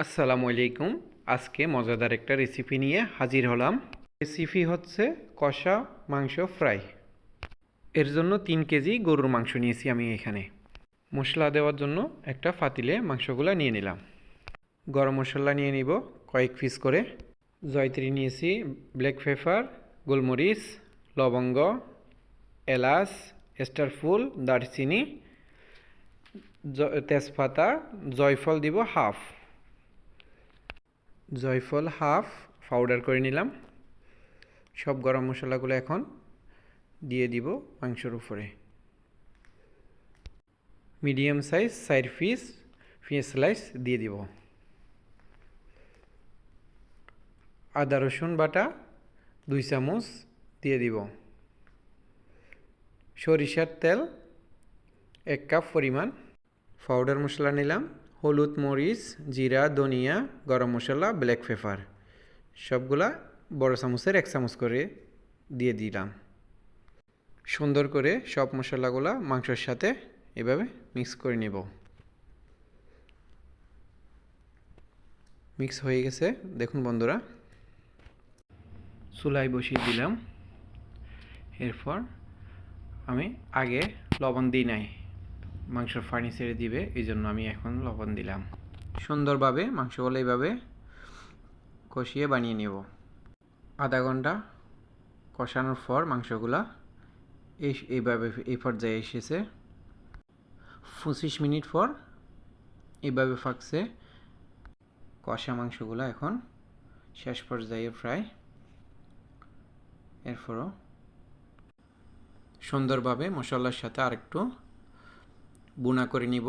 আসসালামু আলাইকুম। আজকে মজাদার একটা রেসিপি নিয়ে হাজির হলাম। রেসিপি হচ্ছে কষা মাংস ফ্রাই এর জন্য তিন কেজি গরুর মাংস নিয়েছি আমি এখানে। মশলা দেওয়ার জন্য একটা ফাতিলে মাংসগুলো নিয়ে নিলাম। গরম মশলা নিয়ে নিব কয়েক পিস করে। জয়ত্রী নিয়েছি ব্ল্যাক পেপার গোলমরিচ, লবঙ্গ, এলাচ স্টারফুল দারচিনি, জ- তেজপাতা, জয়ফল দিব হাফ জয়ফল হাফ পাউডার করে নিলাম। সব গরম মশলাগুলো এখন দিয়ে দিব মাংসর উপরে। Medium size side piece piece slice দিয়ে দিব। আদা, রসুন বাটা, দুই চামচ দিয়ে দিব। সরিষার তেল, এক কাপ পরিমাণ পাউডার মশলা নিলাম। হলুদ মরিচ, জিরা, ধনিয়া, গরম মশলা ব্ল্যাক পেপার সবগুলা বড় চামচের এক চামচ করে দিয়ে দিলাম। সুন্দর করে সব মশলাগুলা মাংসের সাথে এভাবে মিক্স করে নেব। মিক্স হয়ে গেছে, দেখুন বন্ধুরা। চুলাই বসিয়ে দিলাম। এরপর আমি আগে লবণ দিই নাই। মাংসর পানি ছেড়ে দিবে, এই জন্য আমি এখন লবণ দিলাম। সুন্দরভাবে মাংসগুলো এইভাবে কষিয়ে বানিয়ে নেব। আধা ঘণ্টা কষানোর পর মাংসগুলা এই এইভাবে এই পর্যায়ে এসেছে। পঁচিশ মিনিট পর এইভাবে ফাঁকছে কষা মাংসগুলো এখন শেষ পর্যায়ে প্রায়। এরপরও সুন্দরভাবে মশলার সাথে আরেকটু বুনা করে নিব।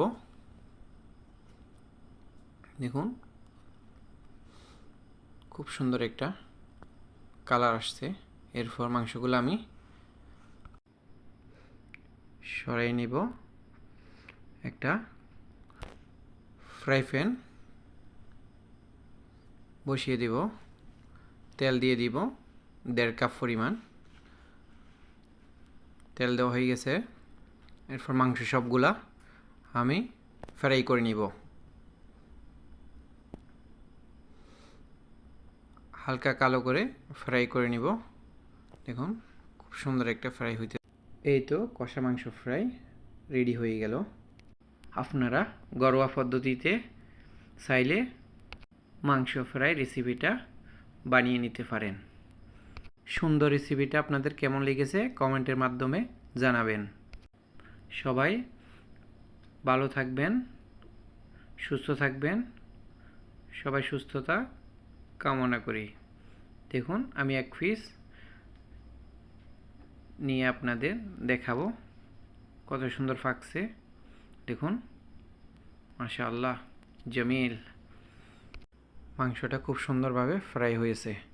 দেখুন, খুব সুন্দর একটা কালার আসছে। এরপর মাংসগুলো আমি সরাই নিব। একটা ফ্রাই প্যান বসিয়ে দিব। তেল দিয়ে দিব, দেড় কাপ পরিমাণ। তেল দেওয়া হয়ে গেছে। এরপর মাংস সবগুলা আমি ফ্রাই করে নিব। হালকা কালো করে ফ্রাই করে নিব। দেখুন, খুব সুন্দর একটা ফ্রাই হইতে এই তো কষা মাংস ফ্রাই রেডি হয়ে গেল। আপনারা ঘরোয়া পদ্ধতিতে চাইলে মাংস ফ্রাই রেসিপিটা বানিয়ে নিতে পারেন। সুন্দর রেসিপিটা আপনাদের কেমন লেগেছে কমেন্টের মাধ্যমে জানাবেন। সবাই ভালো থাকবেন, সুস্থ থাকবেন। সবাই সুস্থতা কামনা করি। দেখুন, আমি এক পিস নিয়ে আপনাদের দেখাবো কত সুন্দর ফাঁকছে। দেখুন মাশা আল্লাহ জমিল। মাংসটা খুব সুন্দরভাবে ফ্রাই হয়েছে।